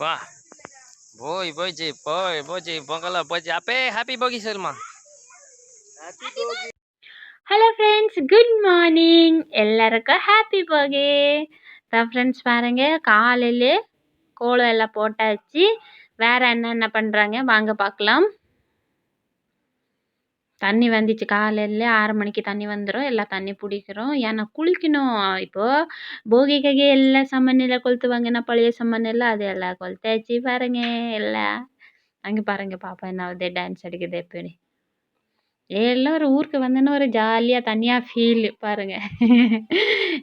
வா போய் போச்சு போய் போச்சு பொங்கலாம் போச்சு அப்பே ஹாப்பி போகி சொல்லுமா ஹலோ ஃப்ரெண்ட்ஸ் குட் மார்னிங் எல்லாருக்கும் ஹாப்பி போகே. தான் ஃப்ரெண்ட்ஸ் பாருங்க காலையிலே கோலம் எல்லாம் போட்டாச்சு. வேற என்னென்ன பண்ணுறாங்க வாங்க பார்க்கலாம். தண்ணி வந்துச்சு. காலையில் ஆறு மணிக்கு தண்ணி வந்துடும் எல்லாம் தண்ணி பிடிக்கிறோம். ஏன்னா குளிக்கணும். இப்போது போகிக்காக எல்லா சாமானெல்லாம் கொளுத்துவாங்க. நான் பழைய சாமானெல்லாம் அது எல்லாம் கொளுத்தாச்சு பாருங்க. எல்லாம் அங்கே பாருங்கள் பாப்பா என்ன என்னாவது டான்ஸ் அடிக்குது எப்படி எல்லாம் ஒரு ஊருக்கு வந்தோன்னா ஒரு ஜாலியாக தனியாக ஃபீல் பாருங்க.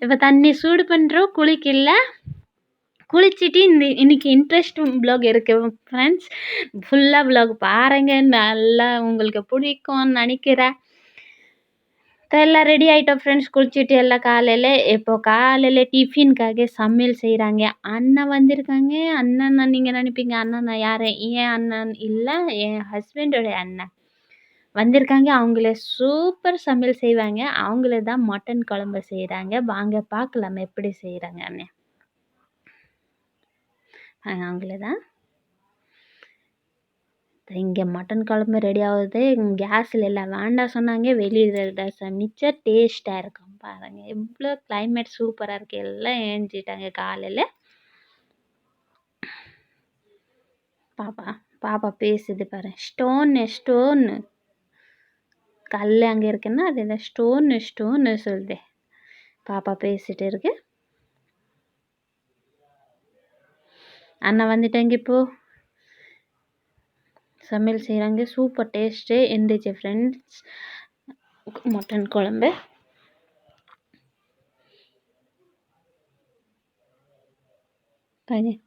இப்போ தண்ணி சூடு பண்ணுறோம் குளிக்கல. குளிச்சுட்டு இந்த இன்றைக்கி இன்ட்ரெஸ்டிங் ப்ளாக் இருக்கு ஃப்ரெண்ட்ஸ் ஃபுல்லாக ப்ளாக் பாருங்க. நல்லா உங்களுக்கு பிடிக்கும்னு நினைக்கிறேன். எல்லாம் ரெடி ஆகிட்டோம் ஃப்ரெண்ட்ஸ் குளிச்சுட்டு எல்லாம் காலையில் இப்போ காலையில் டிஃபின்காக சமையல் செய்கிறாங்க அண்ணன் வந்திருக்காங்க. அண்ணன் நீங்கள் நினைப்பீங்க அண்ணன் யார்? ஏன் அண்ணன் இல்லை என் ஹஸ்பண்டோட அண்ணன். வந்திருக்காங்க. அவங்கள சூப்பர் சமையல் செய்வாங்க. அவங்களே தான் மட்டன் குழம்பு செய்கிறாங்க வாங்க பார்க்கலாம் எப்படி செய்கிறாங்க அண்ணன் அவங்களே தான் இங்கே மட்டன் குழம்பு ரெடி ஆகுது. கேஸில் எல்லாம் வேண்டாம் சொன்னாங்க. வெளியில் சமைச்சா டேஸ்ட்டாக இருக்கும். பாருங்கள் எவ்வளோ கிளைமேட் சூப்பராக இருக்குது எல்லாம் ஏஞ்சிட்டாங்க காலையில். பாப்பா பாப்பா பேசுது பாரு. ஸ்டோன் ஸ்டோன்னு கல் அங்கே இருக்குன்னா அது என்ன? ஸ்டோன் ஸ்டோன்னு சொல்லுது. பாப்பா பேசிகிட்டு இருக்கு. அண்ணன் வந்துட்டாங்க இப்போ. சமையல் செய்கிறாங்க சூப்பர் டேஸ்ட்டு. இருந்துச்சு ஃப்ரெண்ட்ஸ் மட்டன் குழம்பு.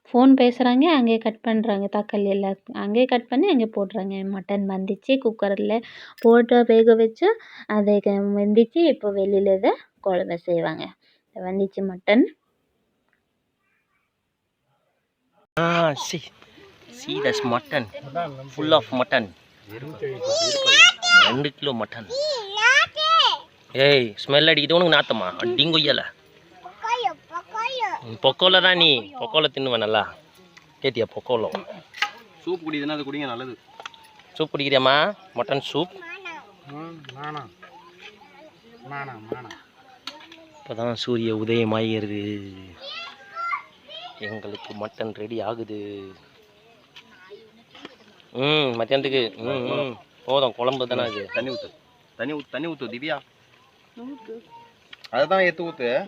ஃபோன் பேசுகிறாங்க அங்கேயே கட் பண்ணுறாங்க தக்காளி எல்லாம் அங்கேயே கட் பண்ணி அங்கே போடுறாங்க. மட்டன் வந்துச்சு குக்கரில் போட்டு வேக வச்சு அதை வந்துச்சு இப்போ வெளியில் இதை குழம்பு செய்வாங்க. வந்துச்சு mutton. Ah, see. See that's mutton. Full of mutton. ரெண்டு கிலோ மட்டன் ஏய் ஸ்மெல் அடிக்குது. உனக்கு நாத்தமா? அடிங்கொய்யல பொக்கோல தான் நீ. பொக்கோல தின்னுவ நல்லா. கேட்டியா பொக்கோலோ? சூப் குடிக்குதுன்னா அது குடிங்க நல்லது. சூப் குடிக்கிறியாம்மா? Mutton soup? வேணாம் இப்போதான் சூரிய உதயமாகிறது எங்களுக்கு மட்டன் ரெடி ஆகுது. ம் மத்தியானத்துக்கு ம் ம். போதும் குழம்பு தானே அது. தண்ணி ஊத்து. தண்ணி ஊத்து தண்ணி ஊத்து திவ்யா. அதுதான் எடுத்து ஊத்து.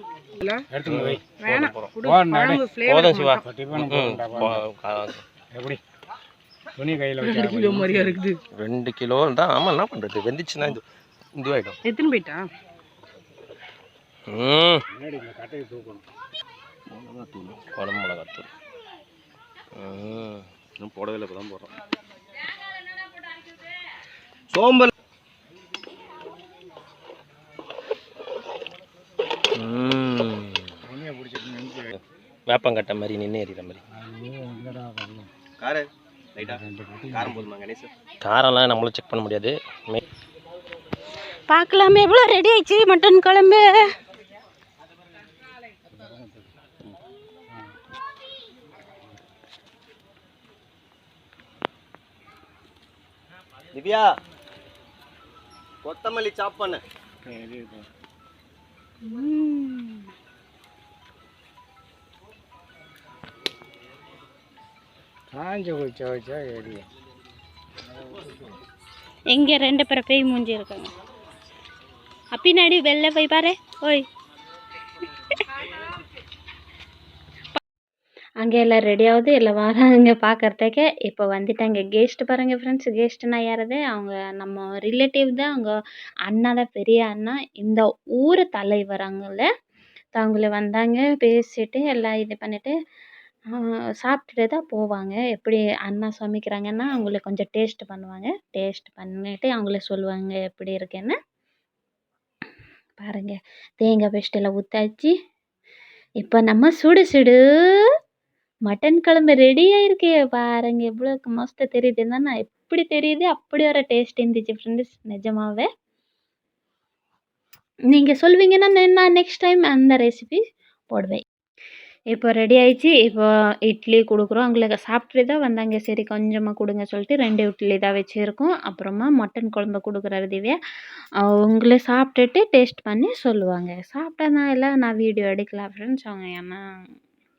போதும் சிவா. ம், போ- கா- எப்படி? துணி கையில் வச்சு ரெண்டு கிலோ தான் ஆமாம் என்ன பண்ணுறது வெந்துச்சுன்னா இது இதுவாகிடும் எத்தனை போயிட்டா ம். முன்னாடி இந்த கட்டையை தூக்கணும். குழம்பு மிளகாத்தூள். இன்னும் போடவே இல்லை இப்போ தான் போடுறோம். சோம்பல். வேப்பங்கட்டை மாதிரி நின்று எறிகிற மாதிரி. காரு ரைட்டா காரம் போதுமா கணேஷ் காரம்லாம் நம்மளும் செக் பண்ண முடியாது. பார்க்கலாமே எவ்வளோ ரெடி ஆயிடுச்சு மட்டன் குழம்பு? திவ்யா கொத்தமல்லி சாப் பண்ணு. காஞ்ச குச்ச வச்சா எரியும் எங்கே ரெண்டு பேரை பேய் மூஞ்சி இருக்காங்க. பின்னாடி வெளில போய் பாரு. ஓய். அங்கே எல்லாம் ரெடியாவது ஆகுது. எல்லாம் வராங்க பார்க்கறதுக்கு இப்போ வந்துட்டாங்க. கெஸ்ட் பாருங்கள் ஃப்ரெண்ட்ஸ் கெஸ்ட்னா யாரது? அவங்க நம்ம ரிலேட்டிவ் தான். அவங்க அண்ணா தான் பெரிய அண்ணா. இந்த ஊர் தலைவர் அவங்கள வந்தாங்க பேசிட்டு எல்லாம் இது பண்ணிவிட்டு சாப்பிட்டுட்டு தான் போவாங்க. எப்படி அண்ணா சமைக்கிறாங்கன்னா அவங்கள கொஞ்சம் டேஸ்ட் பண்ணுவாங்க. டேஸ்ட் பண்ணிட்டு அவங்கள சொல்லுவாங்க எப்படி இருக்குன்னு. பாருங்கள் தேங்காய் பேஸ்ட் எல்லாம் ஊத்தாச்சு. இப்போ நம்ம சுடு சுடு மட்டன் குழம்பு ரெடி ஆயிருக்கு பாருங்க. எவ்வளோ மோஸ்ட்டாக தெரியுது. என்னன்னா எப்படி தெரியுது? அப்படி ஒரு டேஸ்ட் இருந்துச்சு ஃப்ரெண்ட்ஸ் நிஜமாவே. நீங்கள் சொல்வீங்கன்னா நான் நெக்ஸ்ட் டைம் அந்த ரெசிபி போடுவேன். இப்போ ரெடி ஆயிடுச்சு. இப்போ இட்லி கொடுக்குறோம். அவங்களுக்கு சாப்பிட்டுட்டு தான் வந்தாங்க. சரி கொஞ்சமாக கொடுங்க சொல்லிட்டு ரெண்டு இட்லி தான் வச்சுருக்கோம். அப்புறமா மட்டன் குழம்பு கொடுக்குறாரு திவ்யா. அவங்களே சாப்பிட்டுட்டு டேஸ்ட் பண்ணி சொல்லுவாங்க. சாப்பிட்டா நான் வீடியோ எடுக்கலாம் ஃப்ரெண்ட்ஸ் அவங்க ஏன்னா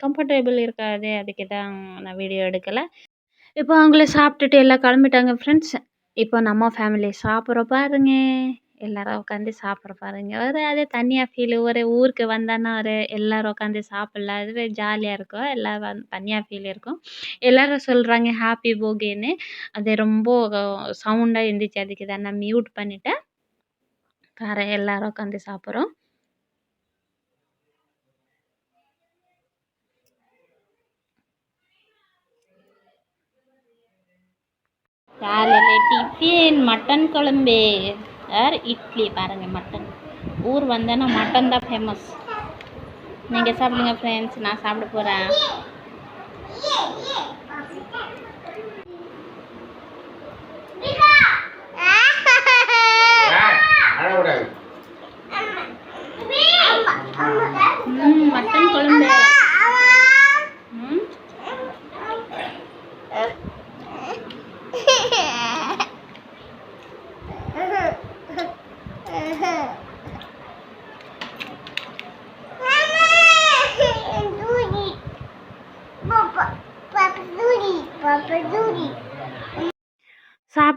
கம்ஃபர்டபுள் இருக்காது அதுக்கு தான் நான் வீடியோ எடுக்கலை. இப்போ அவங்களே சாப்பிட்டுட்டு எல்லாம் கிளம்பிட்டாங்க ஃப்ரெண்ட்ஸ் இப்போ நம்ம ஃபேமிலி சாப்பிட்ற பாருங்க. எல்லாரும் உட்காந்து சாப்பிட்ற பாருங்க. ஒரு அதே தனியாக ஃபீல் ஒரு ஊருக்கு வந்தான்னா ஒரு எல்லாரும் உட்காந்து சாப்பிட்லாம். அதுவே ஜாலியாக இருக்கும். எல்லாம் வந் தனியாக ஃபீல் இருக்கும். எல்லாரும் சொல்கிறாங்க ஹாப்பி போகின்னு. அது ரொம்ப சவுண்டாக இருந்துச்சு. அதுக்கு தான் நான் மியூட் பண்ணிவிட்டேன் வேறு எல்லாரும் உட்காந்து சாப்பிட்றோம். காலையில் டிஃபின் மட்டன் குழம்பு. வேறு இட்லி பாருங்கள் மட்டன் ஊர் வந்தேன்னா மட்டன் தான் ஃபேமஸ் நீங்கள் சாப்பிடுங்க ஃப்ரெண்ட்ஸ் நான் சாப்பிட போகிறேன் அழக்கூடாது ம் மட்டன் குழம்பு ம்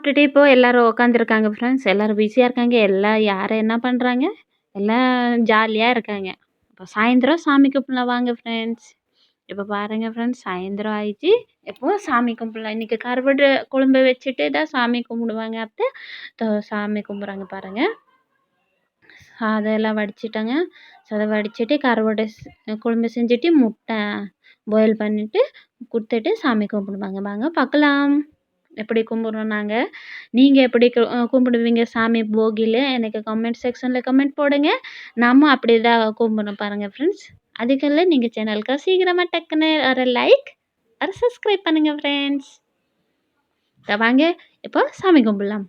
சாப்பிட்டுட்டு இப்போ எல்லாரும் உட்காந்துருக்காங்க ஃப்ரெண்ட்ஸ் எல்லாரும் பிஸியாக இருக்காங்க. எல்லாம் யார் என்ன பண்ணுறாங்க எல்லாம் ஜாலியாக இருக்காங்க. இப்போ சாயந்தரம் சாமி கும்பிடலாம் வாங்க ஃப்ரெண்ட்ஸ் இப்போ பாருங்க ஃப்ரெண்ட்ஸ் சாயந்தரம் ஆயிடுச்சு. எப்போ சாமி கும்பிடலாம்? இன்றைக்கி கருவாடு குழம்பு வச்சுட்டு தான் சாமி கும்பிடுவாங்க அப்போ சாமி கும்பிட்றாங்க பாருங்கள் அதெல்லாம் வடிச்சிட்டாங்க. அதை வடிச்சிட்டு கருவாடு குழம்பு செஞ்சுட்டு முட்டை பாயில் பண்ணிவிட்டு கொடுத்துட்டு சாமி கும்பிடுவாங்க. வாங்க பார்க்கலாம் எப்படி கும்பிட்றோம் நாங்கள் நீங்கள் எப்படி கு- கும்பிடுவீங்க? சாமி போகியில் எனக்கு கமெண்ட் செக்ஷனில் கமெண்ட் போடுங்க. நாமும் அப்படி தான் கும்பிட்றோம் பாருங்கள் ஃப்ரெண்ட்ஸ் அதுக்கெல்லாம் நீங்கள் சேனலுக்கு சீக்கிரமாக டக்குன்னு ஒரு லைக் ஒரு சப்ஸ்கிரைப் பண்ணுங்கள் ஃப்ரெண்ட்ஸ் வாங்க இப்போ சாமி கும்பிடலாம்.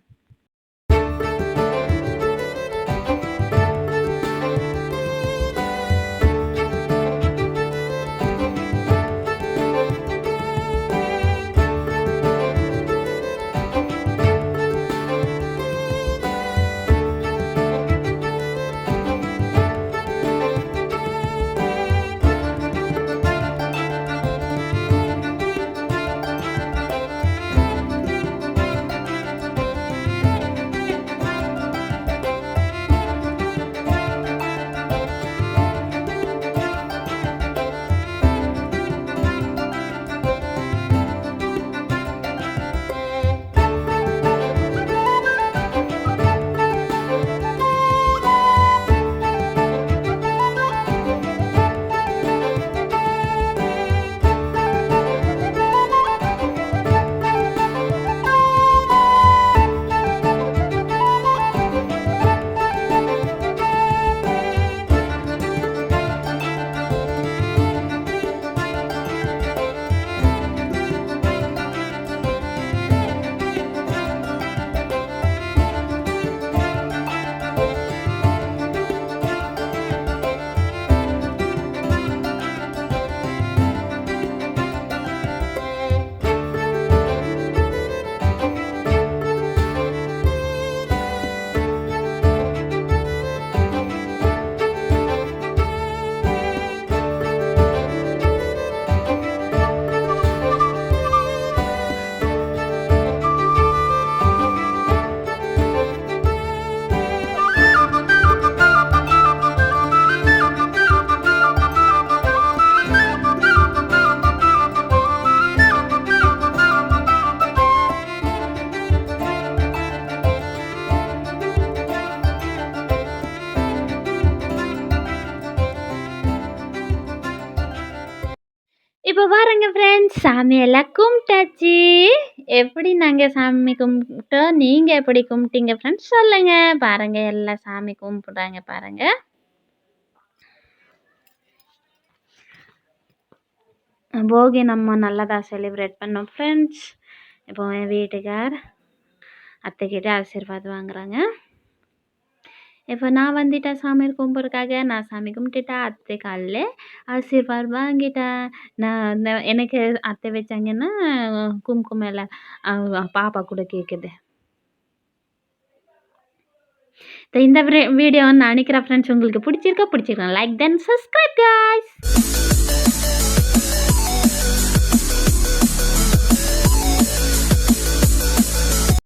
இப்போ பாருங்க ஃப்ரெண்ட்ஸ் சாமியெல்லாம் கும்பிட்டாச்சு. எப்படி நாங்கள் சாமி கும்பிட்டோம்? நீங்கள் எப்படி கும்பிட்டீங்க ஃப்ரெண்ட்ஸ் சொல்லுங்கள் பாருங்கள் எல்லாம் சாமி கும்பிட்றாங்க பாருங்கள் போகி நம்ம நல்லதாக செலிப்ரேட் பண்ணோம் ஃப்ரெண்ட்ஸ் இப்போ என் வீட்டுக்கார் அத்தைக்கிட்ட ஆசீர்வாதம் வாங்குறாங்க. இப்போ நான் வந்துட்டேன் சாமி கும்பிட்றதுக்காக நான் சாமி கும்பிட்டுட்டேன் அத்தை காலில் ஆசீர்வாத் வாங்கிட்டேன். நான் இந்த எனக்கு அத்தை வச்சாங்கன்னா குங்குமம் எல்லாம் பாப்பா கூட கேட்குது இந்த வீடியோ நான் நினைக்கிறேன் ஃப்ரெண்ட்ஸ் உங்களுக்கு பிடிச்சிருக்கா? பிடிச்சிருக்கேன் லைக் தென் சப்ஸ்கிரைப் காய்ஸ்